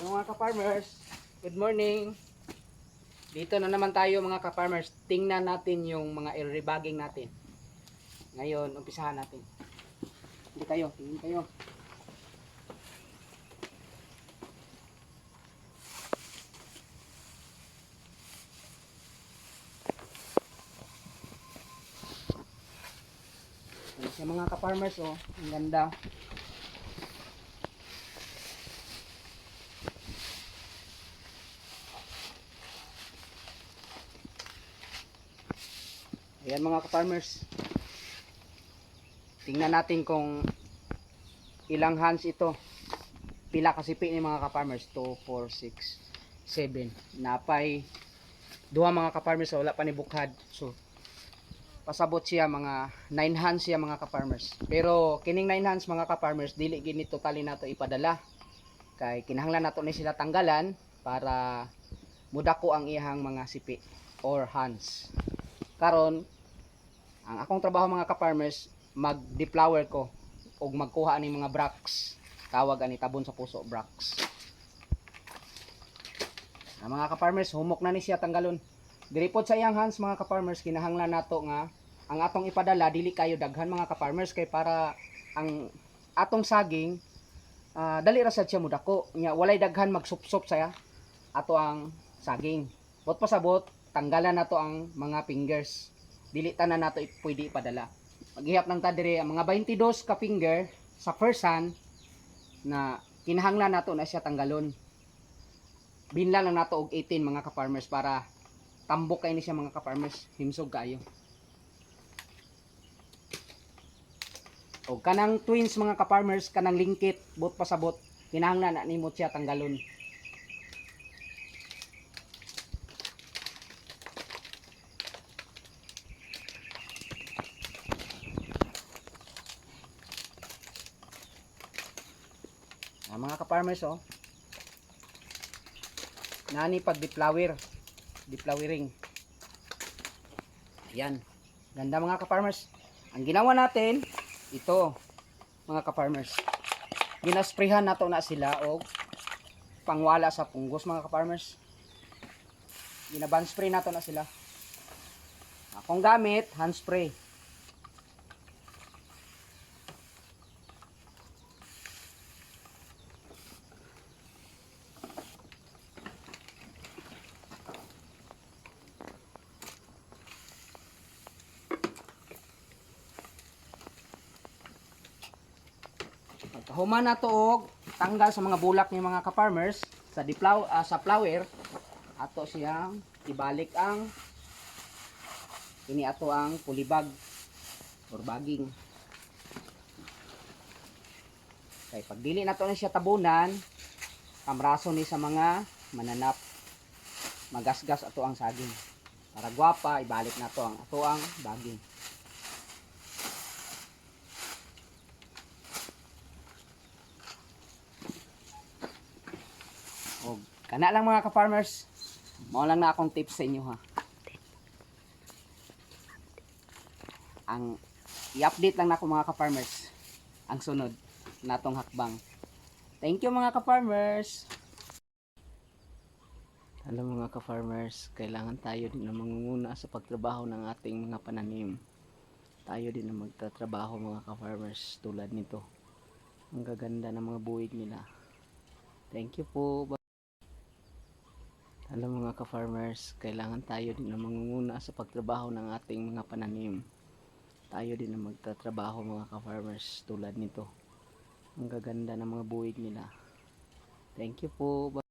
Hello mga ka-farmers, good morning. Dito na naman tayo mga ka-farmers. Tingnan natin yung mga irrebagging natin. Ngayon, umpisahan natin. Hindi kayo, tingin kayo. Siya mga ka-farmers oh, ang ganda. Ayan mga ka-farmers. Tingnan natin kung ilang hands ito. Pila kasi pi ni mga ka-farmers. 2, 4, 6, 7. Napay duha mga ka-farmers wala pa ni bukhad. So pasabot siya mga 9 hands siya mga ka-farmers. Pero kining 9 hands mga ka-farmers dili gini totally nato ipadala. Kay kinahanglan nato ni sila tanggalan para mudako ang iyang mga sipi or hands karon ang akong trabaho mga ka-farmers mag-deflower ko o magkuha ani mga bracts. Tawag ani tabon sa puso bracts. Ang mga ka-farmers humok na ni siya tanggalon. Diri sa iyang hands mga ka-farmers kinahanglan nato nga ang atong ipadala dili kayo daghan mga ka-farmers kay para ang atong saging ah, dali ra sad siya mudako. Nya walay daghan magsupsop saya ato ang saging. Bot pasabot tanggalan nato ang mga fingers dili tanan nato pwede ipadala. Maghihap ng ta diri ang mga 22 ka finger sa first hand na kinahanglan nato na siya tanggalon. Binla lang nato og 18 mga ka-farmers para tambok kay ni siya mga ka-farmers himsog kayo o kanang twins mga ka-farmers kanang lingkit bot pasabot kinahanglan na nimo siya tanggalon mga ka-farmers oh. Nani pag deflower. Deflowering. Yan. Ganda mga ka-farmers. Ang ginawa natin, ito, mga ka-farmers. Ginasprayhan nato na sila o pangwala sa punggos mga ka-farmers. Ginaban spray nato na sila. Akong gamit, hand Human na tuog tanggal sa mga bulak ni mga ka-farmers sa diplow ah, sa flower ato siyang ibalik ang ini ato ang pulibag or baging. Kay pag dili nato na siya tabunan kamraso ni sa mga mananap. Magasgas ato ang saging. Para gwapa ibalik nato ang ato ang baging kana lang mga ka-farmers. Mao lang na akong tips sa inyo ha. Ang i-update lang na ako mga ka-farmers. Ang sunod natong hakbang. Thank you mga ka-farmers. Alam mga ka-farmers, kailangan tayo din na mangunguna sa pagtrabaho ng ating mga pananim. Tayo din na magtatrabaho mga ka-farmers tulad nito. Ang gaganda ng mga buwig nila. Thank you po. Alam mga ka-farmers, kailangan tayo din na mangunguna sa pagtrabaho ng ating mga pananim. Tayo din na magtatrabaho mga ka-farmers tulad nito. Ang gaganda ng mga buwig nila. Thank you po.